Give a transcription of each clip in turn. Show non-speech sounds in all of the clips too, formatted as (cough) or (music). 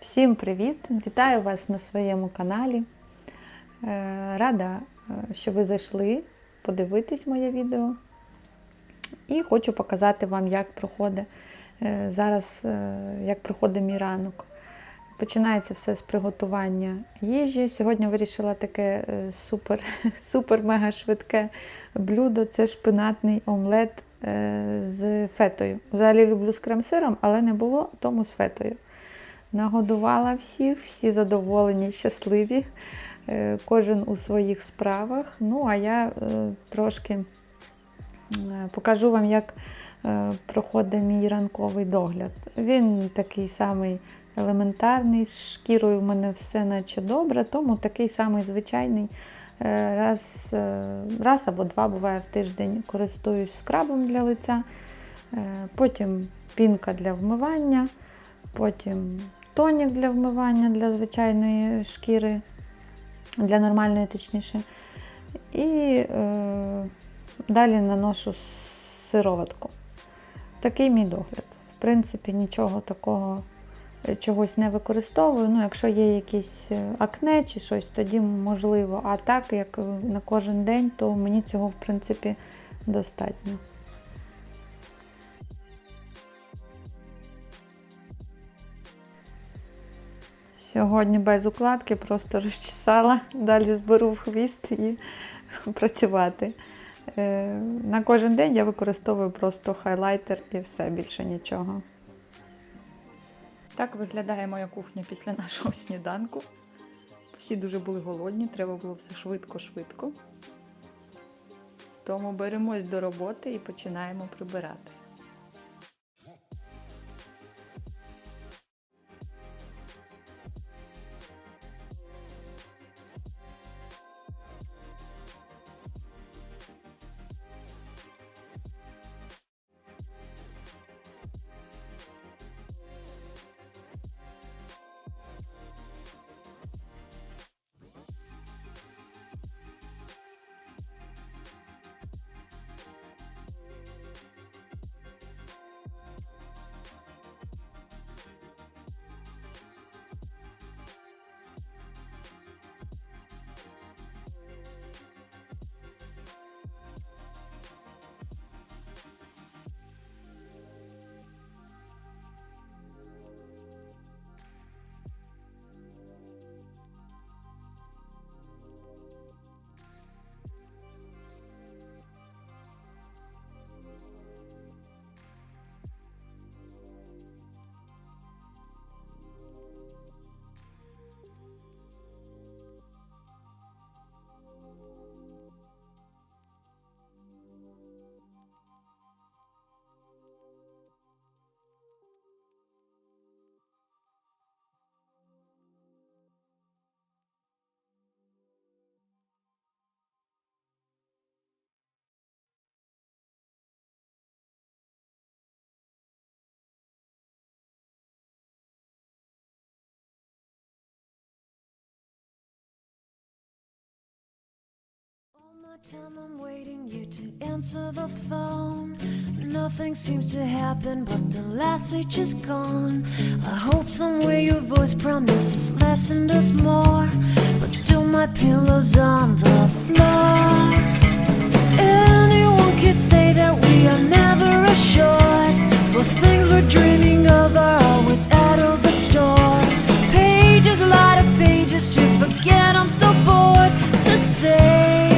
Всім привіт! Вітаю вас на своєму каналі. Е, Рада, е, що ви зайшли подивитись моє відео. І хочу показати вам, як проходить е, зараз, як проходить мій ранок. Починається все з приготування їжі. Сьогодні вирішила таке супер, (laughs) супер мега швидке блюдо. Це шпинатний омлет з фетою. Взагалі люблю з крем-сиром, але не було, тому з фетою. Нагодувала всіх, всі задоволені, щасливі, е, кожен у своїх справах. Ну, а я е, трошки е, покажу вам, як проходить мій ранковий догляд. Він такий самий елементарний, з шкірою в мене все наче добре, тому такий самий звичайний. Раз, раз або два буває в тиждень користуюсь скрабом для лиця, потім пінка для вмивання, потім тонік для вмивання для звичайної шкіри, для нормальної, точніше. І е, далі наношу сироватку. Такий мій догляд. В принципі, нічого такого е, чогось не використовую. Ну, якщо є якісь е, акне чи щось, тоді можливо. А так, як на кожен день, то мені цього, в принципі, достатньо. Сьогодні без укладки просто розчесала, далі зберу в хвіст і (laughs) працювати. Е, На кожен день я використовую просто хайлайтер і все, більше нічого. Так виглядає моя кухня після нашого сніданку. Всі дуже були голодні, треба було все швидко-швидко. Тому беремось до роботи і починаємо прибирати. Time I'm waiting you to answer the phone. Nothing seems to happen, but the last stage is gone. I hope somewhere your voice promises less and us more. But still, my pillow's on the floor. Anyone could say that we are never assured. For things we're dreaming of are always out of the store. Pages, a lot of pages to forget. I'm so bored to say.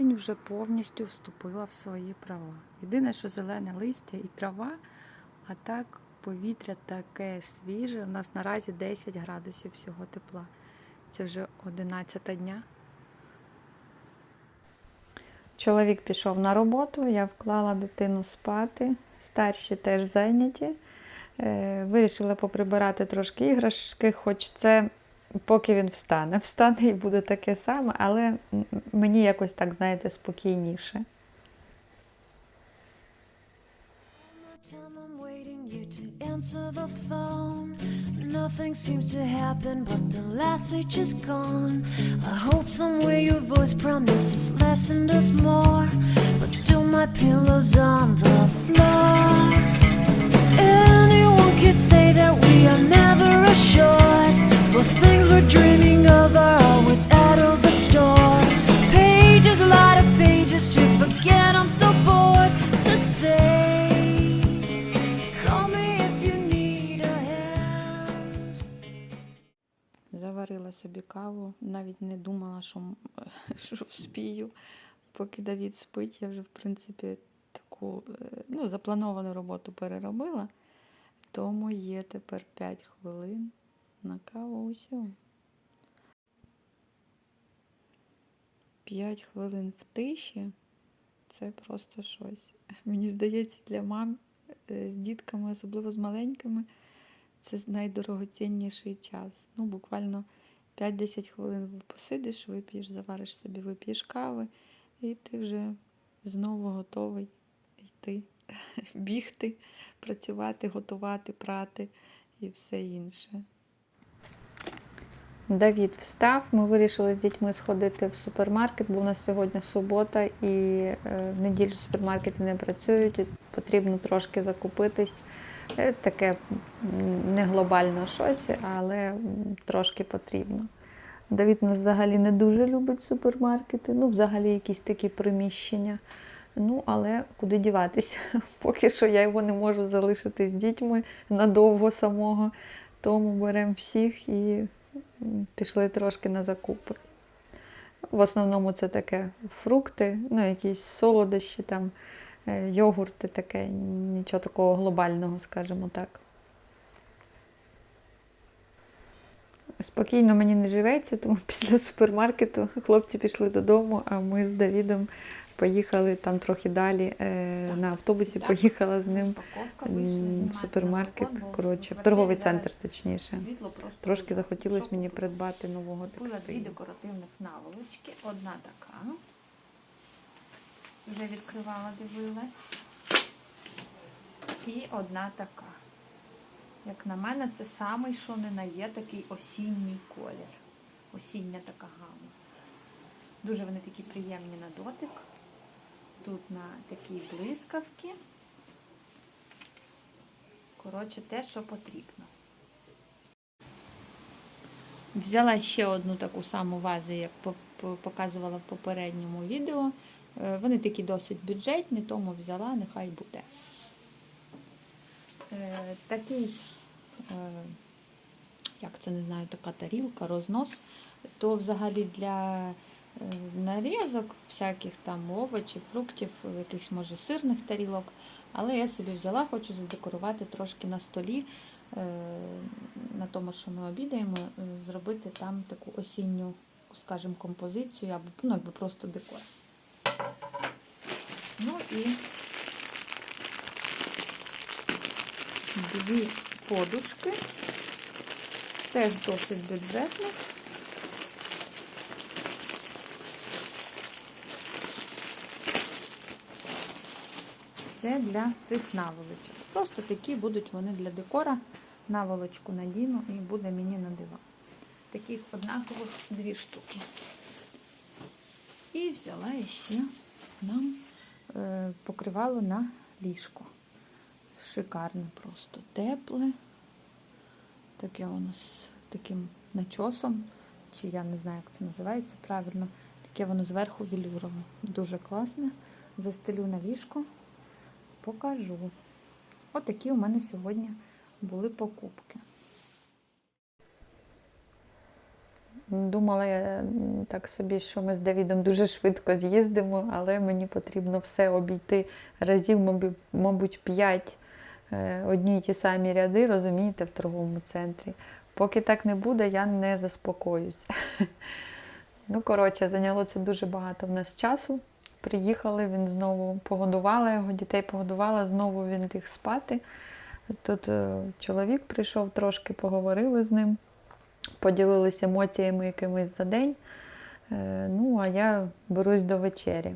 Осінь вже повністю вступила в свої права. Єдине, що зелене листя і трава, а так повітря таке свіже. У нас наразі 10 градусів всього тепла. Це вже 11 дня. Чоловік пішов на роботу, я вклала дитину спати. Старші теж зайняті. Е, Вирішила поприбирати трошки іграшки, хоч це поки він встане. Встане і буде таке саме, але мені якось так, знаєте, спокійніше. Answer the phone. Nothing seems to happen, but the last stage is gone. I hope somewhere your voice promises less and us more. But still, my pillow's on the floor. Anyone could say that we are never assured. For things we're dreaming of are always out of the store. Pages, a lot of pages to forget. I'm so bored to say. Call me if you need a hand. Заварила собі каву, навіть не думала, що, (laughs) що вспію. Поки Давід спить, я вже, в принципі, таку е, ну, заплановану роботу переробила. Тому є тепер 5 хвилин на каву 5 хвилин в тиші це просто щось. (laughs) Мені здається, для мам е, з дітками, особливо з маленькими, це найдорогоцінніший час. Ну, буквально 5-10 хвилин посидиш, вип'єш, завариш собі, вип'єш кави, і ти вже знову готовий йти, (laughs) бігти, працювати, готувати, прати і все інше. Давід встав. Ми вирішили з дітьми сходити в супермаркет, бо у нас сьогодні субота і е, в неділю супермаркети не працюють. Потрібно трошки закупитись. Е, Таке не глобально щось, але трошки потрібно. Давід нас взагалі не дуже любить супермаркети, ну, взагалі якісь такі приміщення. Ну, але куди діватися? (laughs) Поки що я його не можу залишити з дітьми надовго самого. Тому беремо всіх і пішли трошки на закупи. В основному це таке фрукти, ну, якісь солодощі, там, е, йогурти, таке, нічого такого глобального, скажімо так. Спокійно мені не живеться, тому (laughs) після супермаркету хлопці пішли додому, а ми з Давідом поїхали там трохи далі е, на автобусі, так. поїхала з ним в супермаркет, коротше, в торговий центр, точніше. Трошки захотілося мені придбати нового Купила дві декоративних наволочки. Одна така. Вже відкривала, дивилась. І одна така. Як на мене, це самий, що не на є, такий осінній колір. Осіння така гама. Дуже вони такі приємні на дотик. Тут на такі блискавки. Коротше, те, що потрібно. Взяла ще одну таку саму вазу, як по- по- показувала в попередньому відео. Е, Вони такі досить бюджетні, тому взяла, нехай буде. Е, Такий, е, як це не знаю, така тарілка, рознос, то взагалі для нарізок, всяких там овочів, фруктів, якихось може сирних тарілок. Але я собі взяла, хочу задекорувати трошки на столі, е, на тому, що ми обідаємо, е, зробити там таку осінню, скажімо, композицію або ну, або просто декор. Ну і дві подушки. Теж досить бюджетно. Це для цих наволочок. Просто такі будуть вони для декора. Наволочку надіну і буде мені на диван. Таких однакових дві штуки. І взяла ще нам е, покривало на ліжко. Шикарне просто тепле. Таке воно з таким начосом, чи я не знаю, як це називається правильно. Таке воно зверху велюрове. Дуже класне. Застелю на ліжко, покажу. Отакі у мене сьогодні були покупки. Думала я так собі, що ми з Давідом дуже швидко з'їздимо, але мені потрібно все обійти разів, мабуть, мабуть, 5 одні й ті самі ряди, розумієте, в торговому центрі. Поки так не буде, я не заспокоюсь. (laughs) Ну, коротше, зайняло це дуже багато в нас часу. Приїхали, він знову погодувала його, дітей погодувала, знову він ліг спати. Тут е, чоловік прийшов, трошки поговорили з ним. поділилися емоціями якимись за день. Е, Ну, а я берусь до вечері.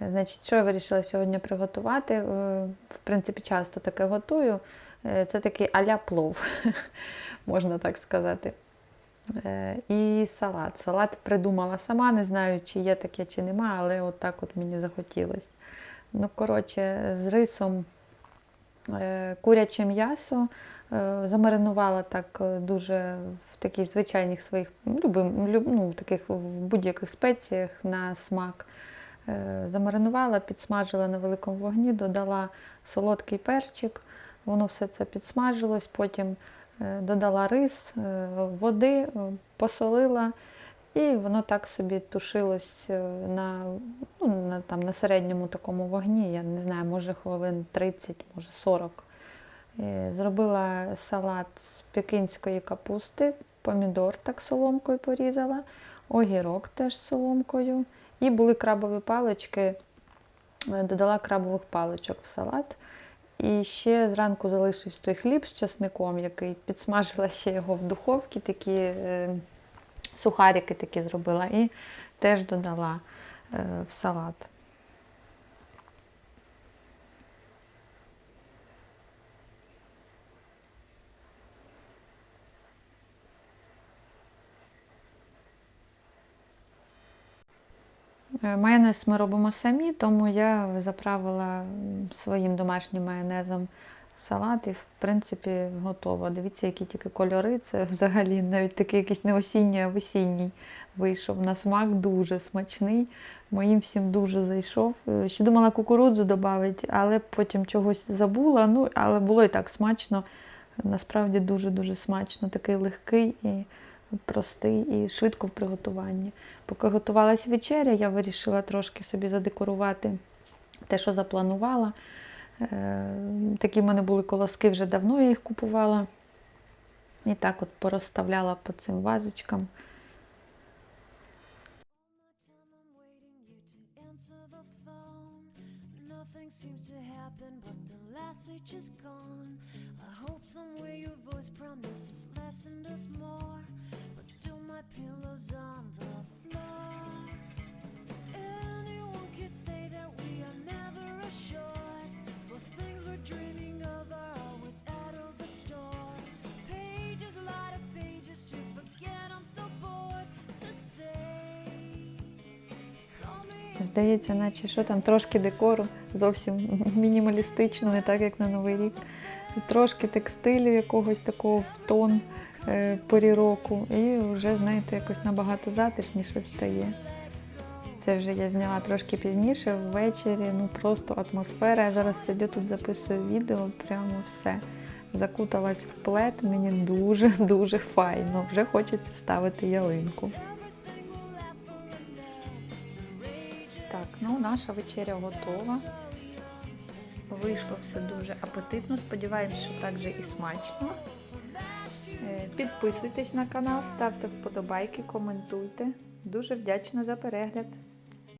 Е, Значить, що я вирішила сьогодні приготувати? В принципі, часто таке готую. Це такий а-ля плов, (laughs) можна так сказати. Е, І салат. Салат придумала сама, не знаю, чи є таке, чи нема, але от так от мені захотілося. Ну, коротше, з рисом е, куряче м'ясо. е, Замаринувала так дуже в таких звичайних своїх любим, люб, ну, таких в будь-яких спеціях на смак. Замаринувала, підсмажила на великому вогні, додала солодкий перчик, воно все це підсмажилось, потім додала рис, е, води, е, посолила, і воно так собі тушилось е, на, ну, на, там, на середньому такому вогні, я не знаю, може хвилин 30, може 40. Е, Зробила салат з пекінської капусти, помідор так соломкою порізала, огірок теж соломкою. І були крабові палички, е, додала крабових паличок в салат. І ще зранку залишився той хліб з часником, який підсмажила ще його в духовці, такі е, сухарики такі зробила, і теж додала е, в салат. Майонез ми робимо самі, тому я заправила своїм домашнім майонезом салат і, в принципі, готово. Дивіться, які тільки кольори. Це взагалі навіть такий якийсь не осінній, а весінній вийшов. На смак дуже смачний. Моїм всім дуже зайшов. Ще думала кукурудзу додати, але потім чогось забула. Ну, але було і так смачно. Насправді дуже-дуже смачно. Такий легкий і простий і швидко в приготуванні. Поки готувалась вечеря, я вирішила трошки собі задекорувати те, що запланувала. Е, Такі в мене були колоски, вже давно я їх купувала. І так от порозставляла по цим вазочкам. Nothing seems to happen, but the last itch is gone. I hope somewhere your voice promises less and us more, but still my pillow's on the floor. Anyone could say that we are never assured, for things we're dreaming of are always out of the store. Pages, lot of pages to forget. I'm so bored to say. Здається, наче що там трошки декору, зовсім (laughs) мінімалістично, не так як на Новий рік. Трошки текстилю якогось такого в тон е, порі року. І вже, знаєте, якось набагато затишніше стає. Це вже я зняла трошки пізніше, ввечері, ну просто атмосфера. Я зараз сидю тут, записую відео, прямо все. Закуталась в плед, мені дуже-дуже (laughs) файно. Вже хочеться ставити ялинку. Ну наша вечеря готова. Вийшло все дуже апетитно. Сподіваємось, що так же і смачно. Е, Підписуйтесь на канал, ставте вподобайки, коментуйте. Дуже вдячна за перегляд.